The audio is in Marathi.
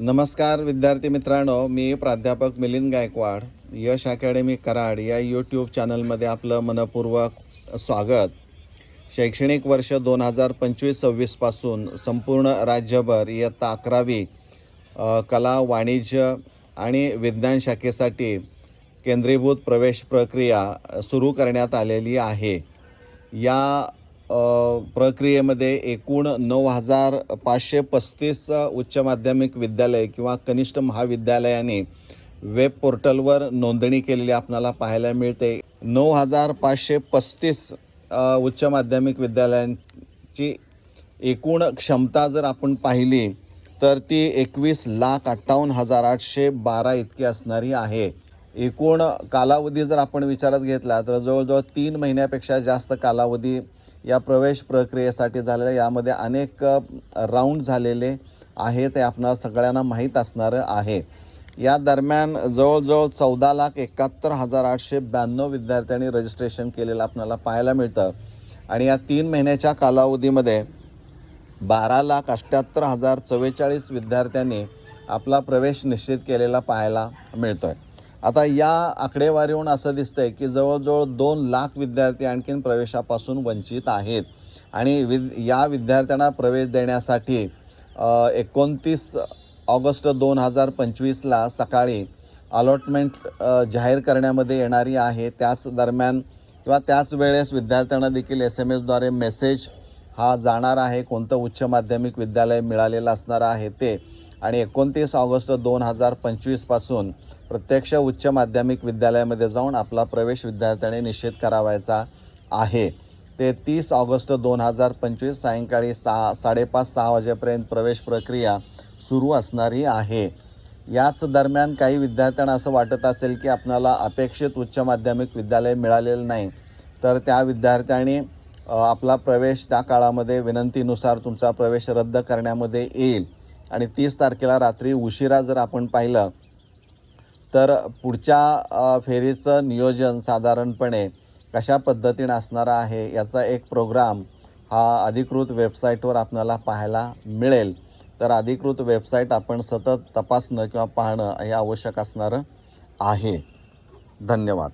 नमस्कार विद्यार्थी मित्रांनो मी प्राध्यापक मिलिंद गायकवाड. यश अकॅडमी कराड या यूट्यूब चॅनलमध्ये आपलं मनपूर्वक स्वागत. शैक्षणिक वर्ष दोन हजार पंचवीस सव्वीसपासून संपूर्ण राज्यभर इयत्ता अकरावी कला वाणिज्य आणि विज्ञान शाखेसाठी केंद्रीभूत प्रवेश प्रक्रिया सुरू करण्यात आलेली आहे. या प्रक्रियेमध्ये एकूण नऊ हजार पाचशे पस्तीस उच्च माध्यमिक विद्यालय किंवा कनिष्ठ महाविद्यालयाने वेब पोर्टलवर नोंदणी केलेली आपल्याला पाहायला मिळते. नऊ हजार पाचशे पस्तीस उच्च माध्यमिक विद्यालयांची एकूण क्षमता जर आपण पाहिली तर ती एकवीस लाख अठ्ठावन्न हजार आठशे बारा इतकी असणारी आहे. एकूण कालावधी जर आपण विचारात घेतला तर जवळजवळ तीन महिन्यापेक्षा जास्त कालावधी या प्रवेश प्रक्रियेसाठी झालेल्या यामध्ये अनेक राऊंड झालेले आहे ते आपणाला सगळ्यांना माहीत असणारं आहे. या दरम्यान जवळजवळ चौदा लाख एकाहत्तर हजार आठशे ब्याण्णव विद्यार्थ्यांनी रजिस्ट्रेशन केलेलं आपल्याला पाहायला मिळतं. आणि या तीन महिन्याच्या कालावधीमध्ये बारा लाख अठ्ठ्याहत्तर हजार चव्वेचाळीस विद्यार्थ्यांनी आपला प्रवेश निश्चित केलेला पाहायला मिळतो आहे आता या आकडेवारीवरून असं दिसतंय की जवळजवळ दोन लाख विद्यार्थी आणखीन प्रवेशापासून वंचित आहेत. आणि विद या विद्यार्थ्यांना प्रवेश देण्यासाठी एकोणतीस ऑगस्ट दोन हजार पंचवीसला सकाळी अलॉटमेंट जाहीर करण्यामध्ये येणारी आहे. त्याच दरम्यान किंवा त्याच वेळेस विद्यार्थ्यांना देखील एस एम एसद्वारे मेसेज हा जाणार आहे. कोणतं उच्च माध्यमिक विद्यालय मिळालेलं असणार आहे ते. आणि एकोणतीस ऑगस्ट दोन हजार पंचवीसपासून प्रत्यक्ष उच्च माध्यमिक विद्यालयामध्ये जाऊन आपला प्रवेश विद्यार्थ्याने निश्चित करावायचा आहे. ते तीस ऑगस्ट दोन हजार पंचवीस सायंकाळी सहा साडेपाच सहा वाजेपर्यंत प्रवेश प्रक्रिया सुरू असणारी आहे. याच दरम्यान काही विद्यार्थ्यांना असं वाटत असेल की आपणाला अपेक्षित उच्च माध्यमिक विद्यालय मिळालेलं नाही तर त्या विद्यार्थ्यांनी आपला प्रवेश त्या काळामध्ये विनंतीनुसार तुमचा प्रवेश रद्द करण्यामध्ये येईल. आणि तीस तारखेला रात्री उशिरा जर आपण पाहिलं तर पुढच्या फेरीचं नियोजन साधारणपणे कशा पद्धतीनं असणार आहे याचा एक प्रोग्राम हा अधिकृत वेबसाईटवर आपल्याला पाहायला मिळेल. तर अधिकृत वेबसाईट आपण सतत तपासणं किंवा पाहणं हे आवश्यक असणारं आहे. धन्यवाद.